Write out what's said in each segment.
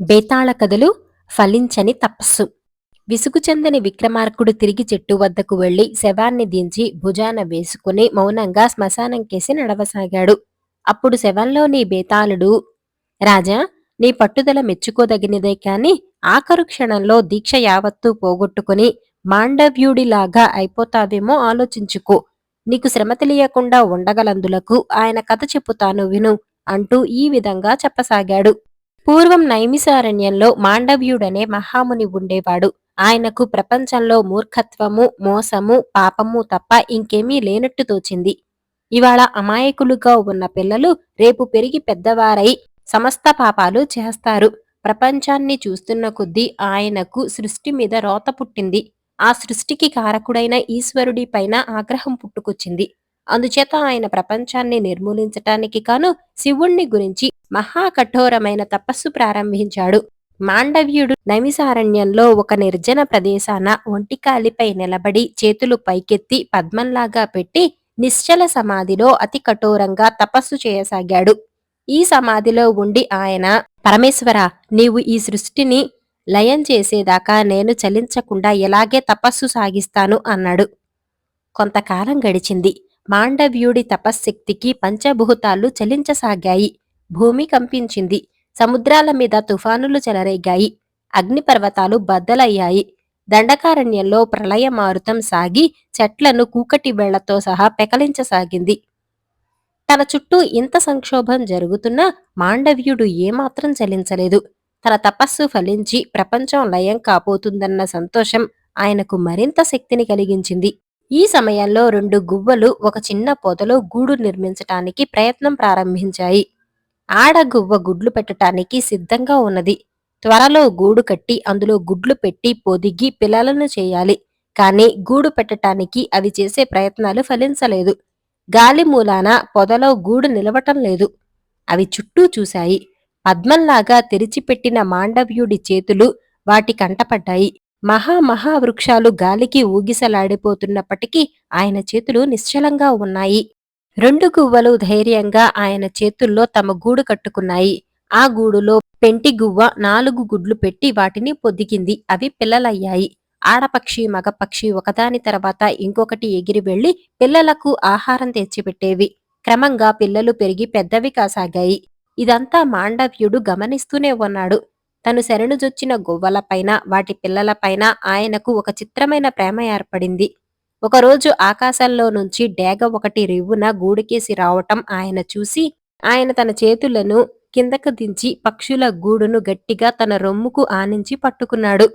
బేతాళ కథలు ఫలించని తపస్సు. విసుగు చెందని విక్రమార్కుడు తిరిగి చెట్టు వద్దకు వెళ్ళి శవాన్ని దించి భుజాన వేసుకుని మౌనంగా శ్మశానం కేసి నడవసాగాడు. అప్పుడు శవంలోని బేతాళుడు రాజా నీ పట్టుదల మెచ్చుకోదగినదే కాని ఆఖరు క్షణంలో దీక్ష యావత్తూ పోగొట్టుకుని మాండవ్యుడిలాగా అయిపోతావేమో ఆలోచించుకో. నీకు శ్రమ తెలియకుండా ఉండగలందులకు ఆయన కథ చెప్పుతాను విను అంటూ ఈ విధంగా చెప్పసాగాడు. పూర్వం నైమిసారణ్యంలో మాండవ్యుడనే మహాముని ఉండేవాడు. ఆయనకు ప్రపంచంలో మూర్ఖత్వము మోసము పాపము తప్ప ఇంకేమీ లేనట్టు తోచింది. ఇవాళ అమాయకులుగా ఉన్న పిల్లలు రేపు పెరిగి పెద్దవారై సమస్త పాపాలు చేస్తారు. ప్రపంచాన్ని చూస్తున్న కొద్దీ ఆయనకు సృష్టి మీద రోత పుట్టింది. ఆ సృష్టికి కారకుడైన ఈశ్వరుడి పైన ఆగ్రహం పుట్టుకొచ్చింది. అందుచేత ఆయన ప్రపంచాన్ని నిర్మూలించటానికి కాను శివుణ్ణి గురించి మహా కఠోరమైన తపస్సు ప్రారంభించాడు. మాండవ్యుడు నైమిసారణ్యంలో ఒక నిర్జన ప్రదేశాన ఒంటికాలిపై నిలబడి చేతులు పైకెత్తి పద్మంలాగా పెట్టి నిశ్చల సమాధిలో అతి కఠోరంగా తపస్సు చేయసాగాడు. ఈ సమాధిలో ఉండి ఆయన పరమేశ్వర నీవు ఈ సృష్టిని లయం చేసేదాకా నేను చలించకుండా ఎలాగే తపస్సు సాగిస్తాను అన్నాడు. కొంతకాలం గడిచింది. మాండవ్యుడి తపశ్శక్తికి పంచభూతాలు చలించసాగాయి. భూమి కంపించింది. సముద్రాల మీద తుఫానులు చెలరేగాయి. అగ్నిపర్వతాలు బద్దలయ్యాయి. దండకారణ్యంలో ప్రళయ మారుతం సాగి చెట్లను కూకటి వేళ్ళతో సహా పెకలించసాగింది. తన చుట్టూ ఇంత సంక్షోభం జరుగుతున్నా మాండవ్యుడు ఏమాత్రం చలించలేదు. తన తపస్సు ఫలించి ప్రపంచం లయం కాబోతుందన్న సంతోషం ఆయనకు మరింత శక్తిని కలిగించింది. ఈ సమయంలో రెండు గువ్వలు ఒక చిన్న పొదలో గూడు నిర్మించటానికి ప్రయత్నం ప్రారంభించాయి. ఆడగువ్వ గుడ్లు పెట్టటానికి సిద్ధంగా ఉన్నది. త్వరలో గూడు కట్టి అందులో గుడ్లు పెట్టి పొదిగి పిల్లలను చేయాలి. కానీ గూడు పెట్టటానికి అవి చేసే ప్రయత్నాలు ఫలించలేదు. గాలి మూలాన పొదలో గూడు నిలవటం లేదు. అవి చుట్టూ చూశాయి. పద్మంలాగా తెరిచిపెట్టిన మాండవ్యుడి చేతులు వాటి కంటపడ్డాయి. మహా మహావృక్షాలు గాలికి ఊగిసలాడిపోతున్నప్పటికీ ఆయన చేతులు నిశ్చలంగా ఉన్నాయి. రెండు గువ్వలు ధైర్యంగా ఆయన చేతుల్లో తమ గూడు కట్టుకున్నాయి. ఆ గూడులో పెంటి గువ్వ నాలుగు గుడ్లు పెట్టి వాటిని పొద్దికింది అవి పిల్లలయ్యాయి. ఆడపక్షి మగపక్షి ఒకదాని తర్వాత ఇంకొకటి ఎగిరి వెళ్ళి పిల్లలకు ఆహారం తెచ్చిపెట్టేవి. క్రమంగా పిల్లలు పెరిగి పెద్దవి కాసాగాయి. ఇదంతా మాండవ్యుడు గమనిస్తూనే ఉన్నాడు. తను శరణుజొచ్చిన గొవ్వలపైన వాటి పిల్లలపైన ఆయనకు ఒక చిత్రమైన ప్రేమ ఏర్పడింది. ఒకరోజు ఆకాశంలో నుంచి డేగ ఒకటి రివ్వున గూడుకేసి రావటం ఆయన చూసి ఆయన తన చేతులను కిందకు దించి పక్షుల గూడును గట్టిగా తన రొమ్ముకు ఆనించి పట్టుకున్నాడు.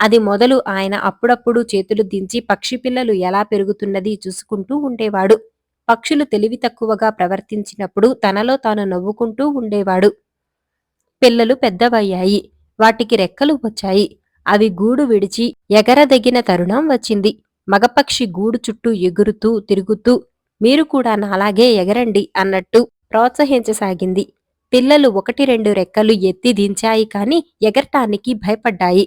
అది మొదలు ఆయన అప్పుడప్పుడు చేతులు దించి పక్షి పిల్లలు ఎలా పెరుగుతున్నది చూసుకుంటూ ఉండేవాడు. పక్షులు తెలివి తక్కువగా ప్రవర్తించినప్పుడు తనలో తాను నవ్వుకుంటూ ఉండేవాడు. పిల్లలు పెద్దవయ్యాయి. వాటికి రెక్కలు వచ్చాయి. అవి గూడు విడిచి ఎగరదగిన తరుణం వచ్చింది. మగపక్షి గూడు చుట్టూ ఎగురుతూ తిరుగుతూ మీరు కూడా నాలాగే ఎగరండి అన్నట్టు ప్రోత్సహించసాగింది. పిల్లలు ఒకటి రెండు రెక్కలు ఎత్తి దించాయి కాని ఎగరటానికి భయపడ్డాయి.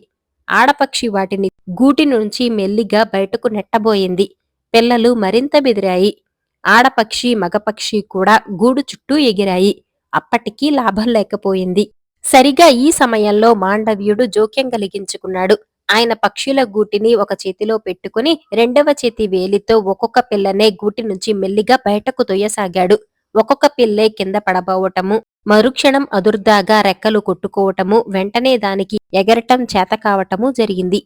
ఆడపక్షి వాటిని గూటి నుంచి మెల్లిగా బయటకు నెట్టబోయింది. పిల్లలు మరింత బెదిరాయి. ఆడపక్షి మగపక్షి కూడా గూడు చుట్టూ ఎగిరాయి. అప్పటికీ లాభం లేకపోయింది. సరిగా ఈ సమయంలో మాండవ్యుడు జోక్యం కలిగించుకున్నాడు. ఆయన పక్షుల గూటిని ఒక చేతిలో పెట్టుకుని రెండవ చేతి వేలితో ఒక్కొక్క పిల్లనే గూటి నుంచి మెల్లిగా బయటకు తొయ్యసాగాడు. ఒక్కొక్క పిల్లే కింద పడబోవటము మరుక్షణం అదుర్దాగా రెక్కలు కొట్టుకోవటము వెంటనే దానికి ఎగరటం చేత కావటము జరిగింది.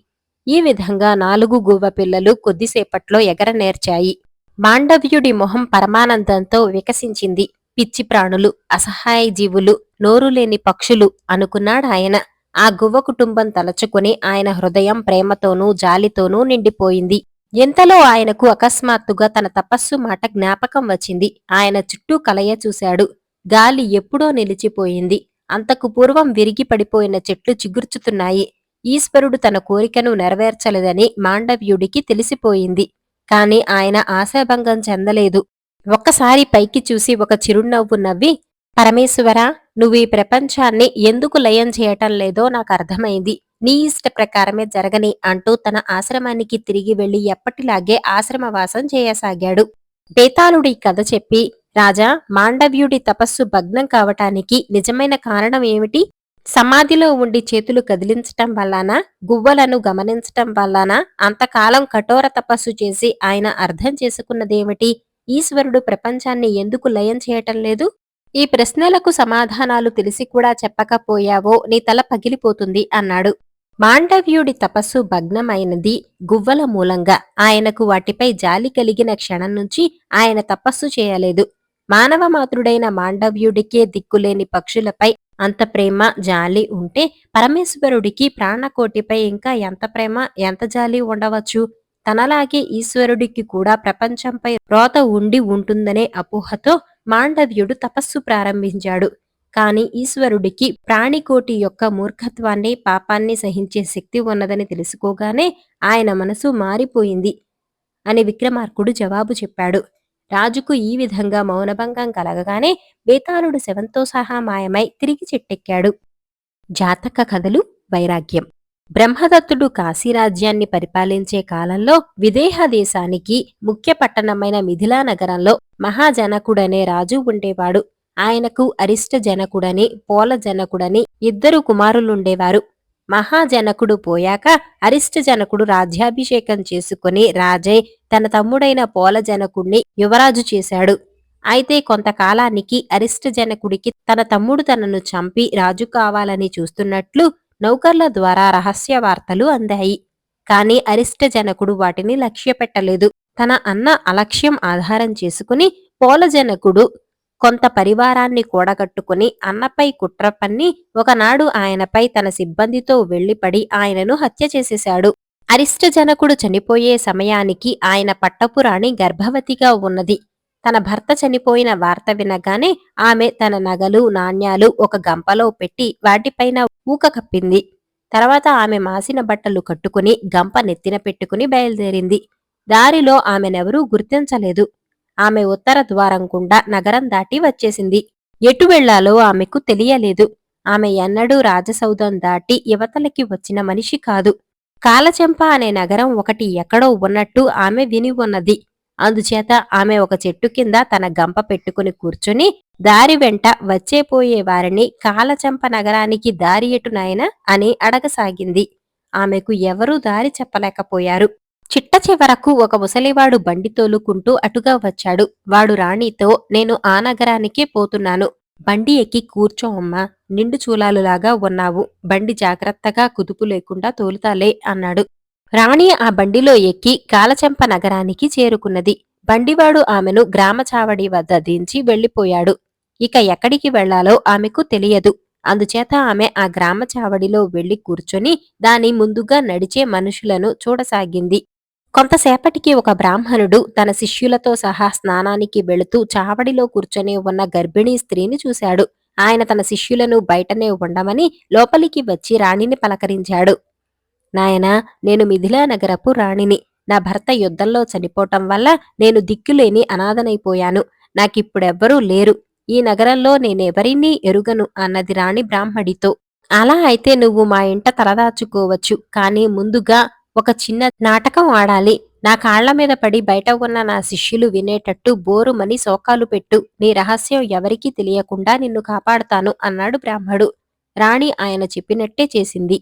ఈ విధంగా నాలుగు గువ్వ పిల్లలు కొద్దిసేపట్లో ఎగర నేర్చాయి మాండవ్యుడి మొహం పరమానందంతో వికసించింది. పిచ్చి ప్రాణులు అసహాయ జీవులు నోరు లేని పక్షులు అనుకున్నాడు ఆయన. ఆ గువ్వ కుటుంబం తలచుకుని ఆయన హృదయం ప్రేమతోనూ జాలితోనూ నిండిపోయింది. ఎంతలో ఆయనకు అకస్మాత్తుగా తన తపస్సు మాట జ్ఞాపకం వచ్చింది. ఆయన చుట్టూ కలయ చూశాడు. గాలి ఎప్పుడో నిలిచిపోయింది. అంతకు పూర్వం విరిగి పడిపోయిన చెట్లు చిగుర్చుతున్నాయి. ఈశ్వరుడు తన కోరికను నెరవేర్చలేదని మాండవ్యుడికి తెలిసిపోయింది. కాని ఆయన ఆశాభంగం చెందలేదు. ఒక్కసారి పైకి చూసి ఒక చిరునవ్వు నవ్వి పరమేశ్వరా నువ్వు ఈ ప్రపంచాన్ని ఎందుకు లయం చేయటం లేదో నాకు అర్థమైంది. నీ ఇష్ట ప్రకారమే జరగని అంటూ తన ఆశ్రమానికి తిరిగి వెళ్ళి ఎప్పటిలాగే ఆశ్రమవాసం చేయసాగాడు. బేతాళుడి కథ చెప్పి రాజా మాండవ్యుడి తపస్సు భగ్నం కావటానికి నిజమైన కారణం ఏమిటి? సమాధిలో ఉండి చేతులు కదిలించటం వల్లన? గువ్వలను గమనించటం వల్లనా? అంతకాలం కఠోర తపస్సు చేసి ఆయన అర్థం చేసుకున్నదేమిటి? ఈశ్వరుడు ప్రపంచాన్ని ఎందుకు లయం చేయటం లేదు? ఈ ప్రశ్నలకు సమాధానాలు తెలిసి కూడా చెప్పకపోయావో నీ తల పగిలిపోతుంది అన్నాడు. మాండవ్యుడి తపస్సు భగ్నమైనది గువ్వల మూలంగా. ఆయనకు వాటిపై జాలి కలిగిన క్షణం నుంచి ఆయన తపస్సు చేయలేదు. మానవ మాతృడైన మాండవ్యుడికే దిక్కులేని పక్షులపై అంత ప్రేమ జాలి ఉంటే పరమేశ్వరుడికి ప్రాణకోటిపై ఇంకా ఎంత ప్రేమ ఎంత జాలి ఉండవచ్చు? తనలాగే ఈశ్వరుడికి కూడా ప్రపంచంపై రోత ఉండి ఉంటుందనే అపోహతో మాండవ్యుడు తపస్సు ప్రారంభించాడు. కాని ఈశ్వరుడికి ప్రాణికోటి యొక్క మూర్ఖత్వాన్ని పాపాన్ని సహించే శక్తి ఉన్నదని తెలుసుకోగానే ఆయన మనసు మారిపోయింది అని విక్రమార్కుడు జవాబు చెప్పాడు. రాజుకు ఈ విధంగా మౌనభంగం కలగగానే బేతాళుడు శవంతో సహా మాయమై తిరిగి చెట్టెక్కాడు. జాతక కథలు వైరాగ్యం బ్రహ్మదత్తుడు కాశీరాజ్యాన్ని పరిపాలించే కాలంలో విదేహ దేశానికి ముఖ్య పట్టణమైన మిథిలా నగరంలో మహాజనకుడనే రాజు ఉండేవాడు. ఆయనకు అరిష్ట జనకుడని పోల జనకుడని ఇద్దరు కుమారులుండేవారు. మహాజనకుడు పోయాక అరిష్ట జనకుడు రాజ్యాభిషేకం చేసుకుని రాజై తన తమ్ముడైన పోల జనకుణ్ణి యువరాజు చేశాడు. అయితే కొంతకాలానికి అరిష్ట జనకుడికి తన తమ్ముడు తనను చంపి రాజు కావాలని చూస్తున్నట్లు నౌకర్ల ద్వారా రహస్య వార్తలు అందాయి. కాని అరిష్ట జనకుడు వాటిని లక్ష్యపెట్టలేదు. తన అన్న అలక్ష్యం ఆధారం చేసుకుని పోలజనకుడు కొంత పరివారాన్ని కూడగట్టుకుని అన్నపై కుట్ర పన్ని ఒకనాడు ఆయనపై తన సిబ్బందితో వెళ్ళిపడి ఆయనను హత్య చేసేశాడు. అరిష్టజనకుడు చనిపోయే సమయానికి ఆయన పట్టపురాణి గర్భవతిగా ఉన్నది. తన భర్త చనిపోయిన వార్త వినగానే ఆమె తన నగలు నాణ్యాలు ఒక గంపలో పెట్టి వాటిపైన ఊక కప్పింది. తర్వాత ఆమె మాసిన బట్టలు కట్టుకుని గంప నెత్తిన పెట్టుకుని బయలుదేరింది. దారిలో ఆమెనెవరూ గుర్తించలేదు. ఆమె ఉత్తర ద్వారం గుండా నగరం దాటి వచ్చేసింది. ఎటు వెళ్ళాలో ఆమెకు తెలియలేదు. ఆమె ఎన్నడూ రాజసౌధం దాటి యువతలకి వచ్చిన మనిషి కాదు. కాలచెంప అనే నగరం ఒకటి ఎక్కడో ఉన్నట్టు ఆమె విని ఉన్నది. అందుచేత ఆమె ఒక చెట్టు కింద తన గంప పెట్టుకుని కూర్చుని దారి వెంట వచ్చేపోయే వారిని కాలచంప నగరానికి దారి ఎటు నాయనా అని అడగసాగింది. ఆమెకు ఎవరూ దారి చెప్పలేకపోయారు. చిట్ట చివరకు ఒక ముసలివాడు బండి తోలుకుంటూ అటుగా వచ్చాడు. వాడు రాణితో నేను ఆ నగరానికే పోతున్నాను. బండి ఎక్కి కూర్చో అమ్మా. నిండు చూలాలులాగా ఉన్నావు. బండి జాగ్రత్తగా కుదుపు లేకుండా తోలుతాలే అన్నాడు. రాణి ఆ బండిలో ఎక్కి కాలచెంప నగరానికి చేరుకున్నది. బండివాడు ఆమెను గ్రామ చావడి వద్ద దించి వెళ్ళిపోయాడు ఇక ఎక్కడికి వెళ్ళాలో ఆమెకు తెలియదు. అందుచేత ఆమె ఆ గ్రామ చావడిలో వెళ్ళి కూర్చొని దాని ముందుగా నడిచే మనుషులను చూడసాగింది. కొంతసేపటికి ఒక బ్రాహ్మణుడు తన శిష్యులతో సహా స్నానానికి వెళుతూ చావడిలో కూర్చొని ఉన్న గర్భిణీ స్త్రీని చూశాడు. ఆయన తన శిష్యులను బయటనే ఉండమని లోపలికి వచ్చి రాణిని పలకరించాడు. నాయనా నేను మిథిలా నగరపు రాణిని. నా భర్త యుద్ధంలో చనిపోవటం వల్ల నేను దిక్కులేని అనాథనైపోయాను. నాకిప్పుడెవ్వరూ లేరు. ఈ నగరంలో నేనెవరినీ ఎరుగను అన్నది రాణి బ్రాహ్మడితో. అలా అయితే నువ్వు మా ఇంట తలదాచుకోవచ్చు. కానీ ముందుగా ఒక చిన్న నాటకం ఆడాలి. నా కాళ్ళ మీద పడి బయట ఉన్న నా శిష్యులు వినేటట్టు బోరుమని శోకాలు పెట్టు. నీ రహస్యం ఎవరికీ తెలియకుండా నిన్ను కాపాడుతాను అన్నాడు బ్రాహ్మడు. రాణి ఆయన చెప్పినట్టే చేసింది.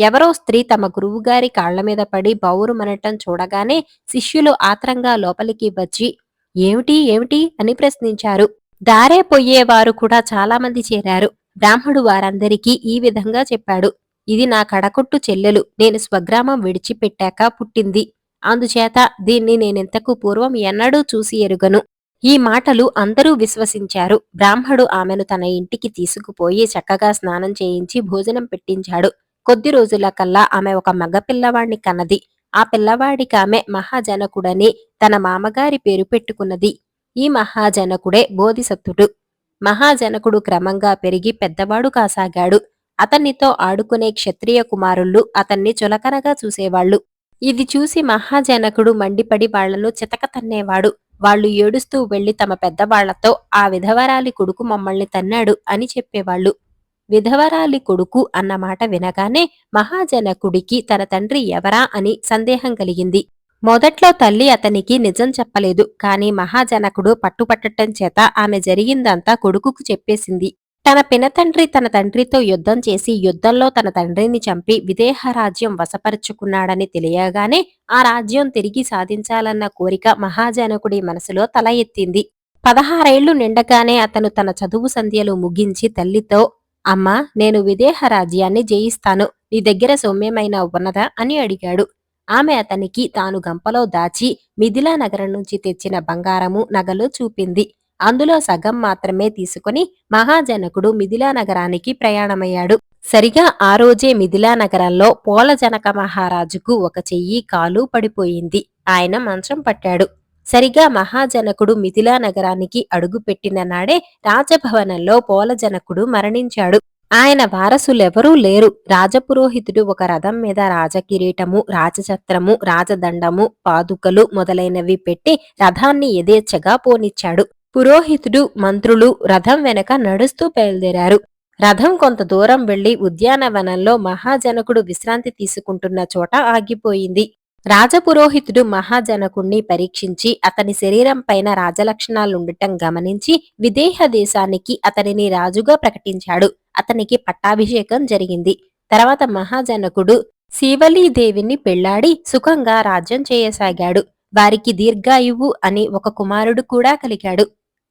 ఎవరో స్త్రీ తమ గురువుగారి కాళ్ళ మీద పడి బౌరుమనటం చూడగానే శిష్యులు ఆత్రంగా లోపలికి వచ్చి ఏమిటి ఏమిటి? అని ప్రశ్నించారు. దారే పొయ్యేవారు కూడా చాలామంది చేరారు. బ్రాహ్మడు వారందరికీ ఈ విధంగా చెప్పాడు. ఇది నా కడకొట్టు చెల్లెలు. నేను స్వగ్రామం విడిచిపెట్టాక పుట్టింది. అందుచేత దీన్ని నేనింతకు పూర్వం ఎన్నడూ చూసి ఎరుగను. ఈ మాటలు అందరూ విశ్వసించారు. బ్రాహ్మడు ఆమెను తన ఇంటికి తీసుకుపోయి చక్కగా స్నానం చేయించి భోజనం పెట్టించాడు. కొద్ది రోజుల కల్లా ఆమె ఒక మగపిల్లవాణ్ణి కన్నది. ఆ పిల్లవాడికి ఆమె మహాజనకుడని తన మామగారి పేరు పెట్టుకున్నది. ఈ మహాజనకుడే బోధిసత్తుడు. మహాజనకుడు క్రమంగా పెరిగి పెద్దవాడు కాసాగాడు. అతన్నితో ఆడుకునే క్షత్రియ కుమారుళ్ళు అతన్ని చులకనగా చూసేవాళ్ళు ఇది చూసి మహాజనకుడు మండిపడి వాళ్ళను చితక తన్నేవాడు వాళ్ళు ఏడుస్తూ వెళ్ళి తమ పెద్దవాళ్ళతో ఆ విధవరాలి కొడుకు మమ్మల్ని తన్నాడు అని చెప్పేవాళ్ళు విధవరాలి కొడుకు అన్న మాట వినగానే మహాజనకుడికి తన తండ్రి ఎవరా అని సందేహం కలిగింది. మొదట్లో తల్లి అతనికి నిజం చెప్పలేదు కాని మహాజనకుడు పట్టుపట్టటం చేత ఆమె జరిగిందంతా కొడుకుకు చెప్పేసింది. తన పినతండ్రి తన తండ్రితో యుద్ధం చేసి యుద్ధంలో తన తండ్రిని చంపి విదేహ రాజ్యం వశపరుచుకున్నాడని తెలియగానే ఆ రాజ్యం తిరిగి సాధించాలన్న కోరిక మహాజనకుడి మనసులో తల ఎత్తింది. పదహారేళ్ళు నిండగానే అతను తన చదువు సంధ్యలు ముగించి తల్లితో అమ్మా నేను విదేహ రాజ్యాన్ని జయిస్తాను. నీ దగ్గర సౌమ్యమైన ఉన్నదా? అని అడిగాడు. ఆమె అతనికి తాను గంపలో దాచి మిథిలా నగరం నుంచి తెచ్చిన బంగారము నగలు చూపింది. అందులో సగం మాత్రమే తీసుకుని మహాజనకుడు మిథిలా నగరానికి ప్రయాణమయ్యాడు. సరిగా ఆ రోజే మిథిలా నగరంలో పోలజనక మహారాజుకు ఒక చెయ్యి కాలు పడిపోయింది. ఆయన మంచం పట్టాడు. సరిగా మహాజనకుడు మిథిలా నగరానికి అడుగుపెట్టిన నాడే రాజభవనంలో పోలజనకుడు మరణించాడు. ఆయన వారసులెవరూ లేరు. రాజపురోహితుడు ఒక రథం మీద రాజకిరీటము రాజఛత్రము రాజదండము పాదుకలు మొదలైనవి పెట్టి రథాన్ని యథేచ్ఛగా పోనిచ్చాడు. పురోహితుడు మంత్రులు రథం వెనక నడుస్తూ బయలుదేరారు. రథం కొంత దూరం వెళ్ళి ఉద్యానవనంలో మహాజనకుడు విశ్రాంతి తీసుకుంటున్న చోట ఆగిపోయింది. రాజపురోహితుడు మహాజనకుణ్ణి పరీక్షించి అతని శరీరం పైన రాజలక్షణాలుండటం గమనించి విదేహ దేశానికి అతనిని రాజుగా ప్రకటించాడు. అతనికి పట్టాభిషేకం జరిగింది. తర్వాత మహాజనకుడు శివలీదేవిని పెళ్ళాడి సుఖంగా రాజ్యం చేయసాగాడు. వారికి దీర్ఘాయువు అని ఒక కుమారుడు కూడా కలిగాడు.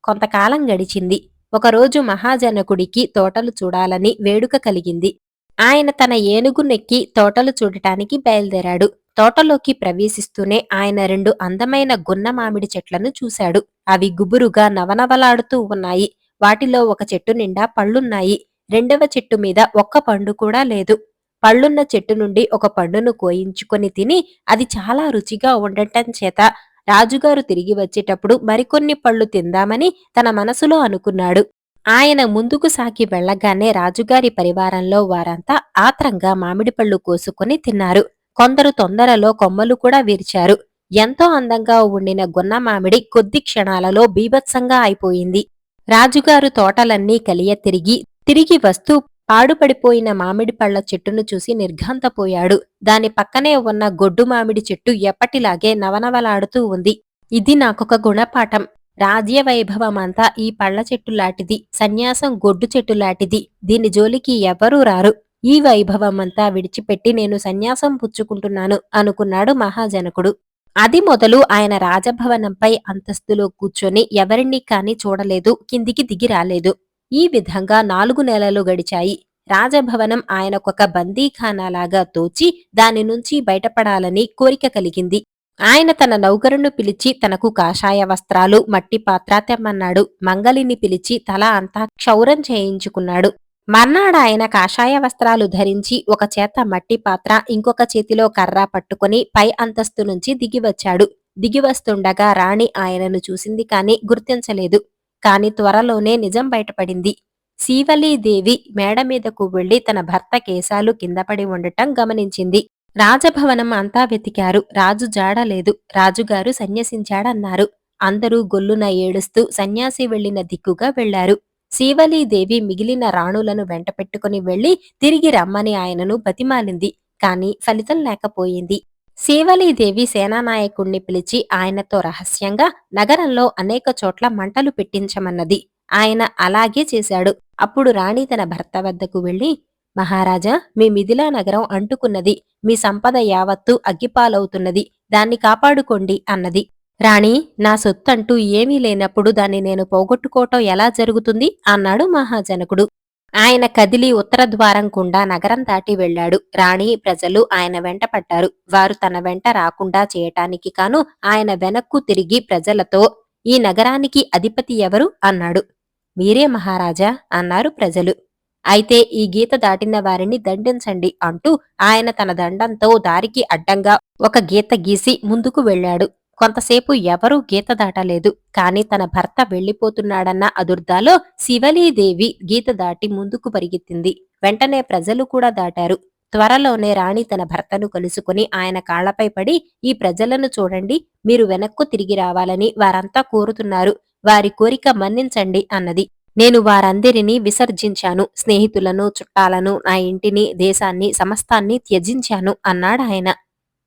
కొంతకాలం గడిచింది. ఒకరోజు మహాజనకుడికి తోటలు చూడాలని వేడుక కలిగింది. ఆయన తన ఏనుగు నెక్కి తోటలు చూడటానికి బయలుదేరాడు. తోటలోకి ప్రవేశిస్తూనే ఆయన రెండు అందమైన గున్న మామిడి చెట్లను చూశాడు. అవి గుబురుగా నవనవలాడుతూ ఉన్నాయి. వాటిలో ఒక చెట్టు నిండా పళ్ళున్నాయి. రెండవ చెట్టు మీద ఒక్క పండు కూడా లేదు. పళ్ళున్న చెట్టు నుండి ఒక పండును కోయించుకొని తిని అది చాలా రుచిగా ఉండటం చేత రాజుగారు తిరిగి వచ్చేటప్పుడు మరికొన్ని పళ్ళు తిందామని తన మనసులో అనుకున్నాడు. ఆయన ముందుకు సాగి వెళ్ళగానే రాజుగారి పరివారంలో వారంతా ఆత్రంగా మామిడి పళ్ళు కోసుకొని తిన్నారు. కొందరు తొందరలో కొమ్మలు కూడా విరిచారు. ఎంతో అందంగా ఉండిన గున్న మామిడి కొద్ది క్షణాలలో బీభత్సంగా అయిపోయింది. రాజుగారు తోటలన్నీ కలియ తిరిగి తిరిగి వస్తూ పాడుపడిపోయిన మామిడి పళ్ళ చెట్టును చూసి నిర్ఘాంతపోయాడు. దాని పక్కనే ఉన్న గొడ్డు మామిడి చెట్టు ఎప్పటిలాగే నవనవలాడుతూ ఉంది. ఇది నాకొక గుణపాఠం. రాజ్య వైభవమంతా ఈ పళ్ళ చెట్టు లాంటిది సన్యాసం గొడ్డు చెట్టు లాంటిది. దీని జోలికి ఎవరూ రారు. ఈ వైభవమంతా విడిచిపెట్టి నేను సన్యాసం పుచ్చుకుంటున్నాను అనుకున్నాడు మహాజనకుడు. అది మొదలు ఆయన రాజభవనంపై అంతస్తులో కూర్చొని ఎవరినీ కాని చూడలేదు కిందికి దిగి రాలేదు. ఈ విధంగా నాలుగు నెలలు గడిచాయి. రాజభవనం ఆయనకొక బందీఖానాలాగా తోచి దాని నుంచి బయటపడాలని కోరిక కలిగింది. ఆయన తన నౌకరును పిలిచి తనకు కాషాయ వస్త్రాలు మట్టి పాత్ర తెమ్మన్నాడు. మంగలిని పిలిచి తల అంతా క్షౌరం చేయించుకున్నాడు. మర్నాడాయన కాషాయ వస్త్రాలు ధరించి ఒక చేత మట్టి పాత్ర ఇంకొక చేతిలో కర్ర పట్టుకుని పై అంతస్తు నుంచి దిగివచ్చాడు దిగివస్తుండగా రాణి ఆయనను చూసింది కాని గుర్తించలేదు. కాని త్వరలోనే నిజం బయటపడింది. శీవలీదేవి మేడ మీదకు వెళ్ళి తన భర్త కేశాలు కిందపడి ఉండటం గమనించింది. రాజభవనం అంతా వెతికారు. రాజు జాడలేదు రాజుగారు సన్యసించాడన్నారు. అందరూ గొల్లున ఏడుస్తూ సన్యాసి వెళ్ళిన దిక్కుగా వెళ్ళారు శీవలీదేవి మిగిలిన రాణులను వెంటపెట్టుకుని వెళ్ళి తిరిగి రమ్మని ఆయనను బతిమాలింది. కాని ఫలితం లేకపోయింది. శీవలీదేవి సేనానాయకుణ్ణి పిలిచి ఆయనతో రహస్యంగా నగరంలో అనేక చోట్ల మంటలు పెట్టించమన్నది. ఆయన అలాగే చేశాడు. అప్పుడు రాణి తన భర్త వద్దకు వెళ్ళి మహారాజా మీ మిథిలా నగరం అంటుకున్నది. మీ సంపద యావత్తు అగ్గిపాలవుతున్నది. దాన్ని కాపాడుకోండి అన్నది. రాణి నా సొత్తంటూ ఏమీ లేనప్పుడు దాన్ని నేను పోగొట్టుకోవటం ఎలా జరుగుతుంది? అన్నాడు మహాజనకుడు. ఆయన కదిలి ఉత్తర ద్వారం గుండా నగరం దాటి వెళ్ళాడు. రాణి ప్రజలు ఆయన వెంట పడ్డారు. వారు తన వెంట రాకుండా చేయటానికి కాను ఆయన వెనక్కు తిరిగి ప్రజలతో ఈ నగరానికి అధిపతి ఎవరు అన్నాడు. మీరే మహారాజా అన్నారు ప్రజలు. అయితే ఈ గీత దాటిన వారిని దండించండి అంటూ ఆయన తన దండంతో దారికి అడ్డంగా ఒక గీత గీసి ముందుకు వెళ్ళాడు. కొంతసేపు ఎవరూ గీత దాటలేదు. కాని తన భర్త వెళ్ళిపోతున్నాడన్న అదుర్దాలో శివలీదేవి గీత దాటి ముందుకు పరిగెత్తింది. వెంటనే ప్రజలు కూడా దాటారు. త్వరలోనే రాణి తన భర్తను కలుసుకుని ఆయన కాళ్ళపై పడి ఈ ప్రజలను చూడండి మీరు వెనక్కు తిరిగి రావాలని వారంతా కోరుతున్నారు. వారి కోరిక మన్నించండి అన్నది. నేను వారందరినీ విసర్జించాను. స్నేహితులను చుట్టాలను నా ఇంటిని దేశాన్ని సమస్తాన్ని త్యజించాను అన్నాడాయన.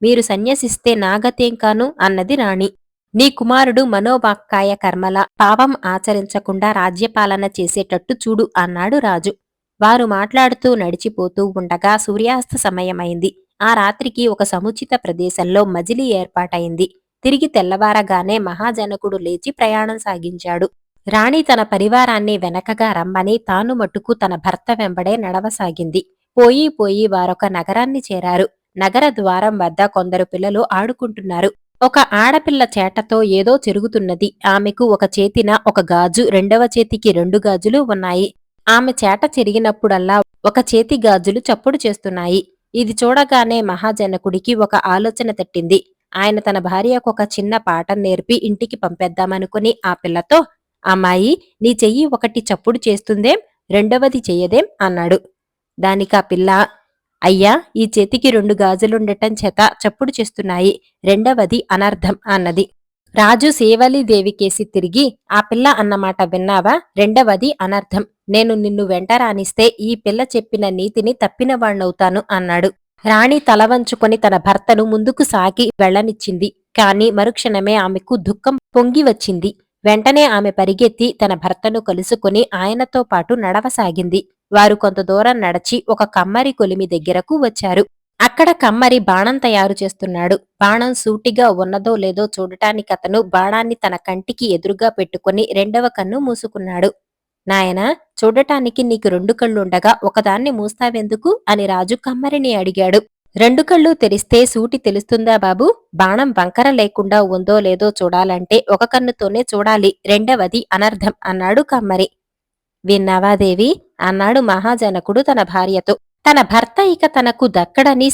మీరు సన్యసిస్తే నాగతేం కాను? అన్నది రాణి. నీ కుమారుడు మనోవాక్కాయ కర్మల పాపం ఆచరించకుండా రాజ్యపాలన చేసేటట్టు చూడు అన్నాడు రాజు. వారు మాట్లాడుతూ నడిచిపోతూ ఉండగా సూర్యాస్త సమయమైంది. ఆ రాత్రికి ఒక సముచిత ప్రదేశంలో మజిలీ ఏర్పాటైంది. తిరిగి తెల్లవారగానే మహాజనకుడు లేచి ప్రయాణం సాగించాడు. రాణి తన పరివారాన్ని వెనకగా రమ్మని తాను మట్టుకు తన భర్త వెంబడే నడవసాగింది. పోయి పోయి వారొక నగరాన్ని చేరారు. నగర ద్వారం వద్ద కొందరు పిల్లలు ఆడుకుంటున్నారు. ఒక ఆడపిల్ల చేటతో ఏదో చెరుగుతున్నది. ఆమెకు ఒక చేతిన ఒక గాజు రెండవ చేతికి రెండు గాజులు ఉన్నాయి. ఆమె చేట చెరిగినప్పుడల్లా ఒక చేతి గాజులు చప్పుడు చేస్తున్నాయి. ఇది చూడగానే మహాజనకుడికి ఒక ఆలోచన తట్టింది. ఆయన తన భార్యకు ఒక చిన్న పాఠం నేర్పి ఇంటికి పంపేద్దామనుకుని ఆ పిల్లతో అమ్మాయి నీ చెయ్యి ఒకటి చప్పుడు చేస్తుందేం? రెండవది చెయ్యదేం? అన్నాడు. దానికి ఆ పిల్ల అయ్యా ఈ చేతికి రెండు గాజులుండటం చేత చప్పుడు చేస్తున్నాయి. రెండవది అనర్థం అన్నది. రాజు దేవికేసి తిరిగి ఆ పిల్ల అన్నమాట విన్నావా? రెండవది అనర్థం నేను నిన్ను వెంట రానిస్తే ఈ పిల్ల చెప్పిన నీతిని తప్పినవాణ్ణవుతాను అన్నాడు. రాణి తలవంచుకొని తన భర్తను ముందుకు సాగి వెళ్ళనిచ్చింది కాని మరుక్షణమే ఆమెకు దుఃఖం పొంగి వచ్చింది. వెంటనే ఆమె పరిగెత్తి తన భర్తను కలుసుకుని ఆయనతో పాటు నడవసాగింది. వారు కొంత దూరం నడిచి ఒక కమ్మరి కొలిమి దగ్గరకు వచ్చారు. అక్కడ కమ్మరి బాణం తయారు చేస్తున్నాడు. బాణం సూటిగా ఉన్నదో లేదో చూడటానికి అతను బాణాన్ని తన కంటికి ఎదురుగా పెట్టుకుని రెండవ కన్ను మూసుకున్నాడు. నాయనా చూడటానికి నీకు రెండు కళ్ళుండగా ఒకదాన్ని మూస్తావెందుకు? అని రాజు కమ్మరిని అడిగాడు. రెండు కళ్ళు తెరిస్తే సూటి తెలుస్తుందా బాబు? బాణం వంకర లేకుండా ఉందో లేదో చూడాలంటే ఒక కన్నుతోనే చూడాలి. రెండవది అనర్థం అన్నాడు కమ్మరి. విన్నావా దేవి? అన్నాడు మహాజనకుడు తన భార్యతో. తన భర్త ఇక తనకు దక్కడని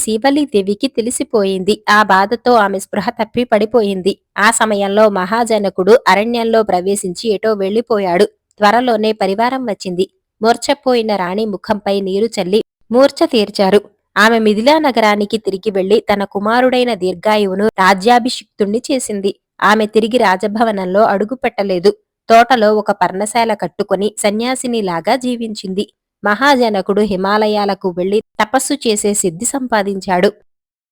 దేవికి తెలిసిపోయింది. ఆ బాధతో ఆమె స్పృహ తప్పి పడిపోయింది. ఆ సమయంలో మహాజనకుడు అరణ్యంలో ప్రవేశించి ఎటో వెళ్ళిపోయాడు త్వరలోనే పరివారం వచ్చింది. మూర్చపోయిన రాణి ముఖంపై నీరు చల్లి మూర్ఛ తీర్చారు. ఆమె మిథిలా నగరానికి తిరిగి వెళ్ళి తన కుమారుడైన దీర్ఘాయువును రాజ్యాభిషిక్తుణ్ణి చేసింది. ఆమె తిరిగి రాజభవనంలో అడుగుపెట్టలేదు. తోటలో ఒక పర్ణశాల కట్టుకుని సన్యాసినిలాగా జీవించింది. మహాజనకుడు హిమాలయాలకు వెళ్ళి తపస్సు చేసే సిద్ధి సంపాదించాడు.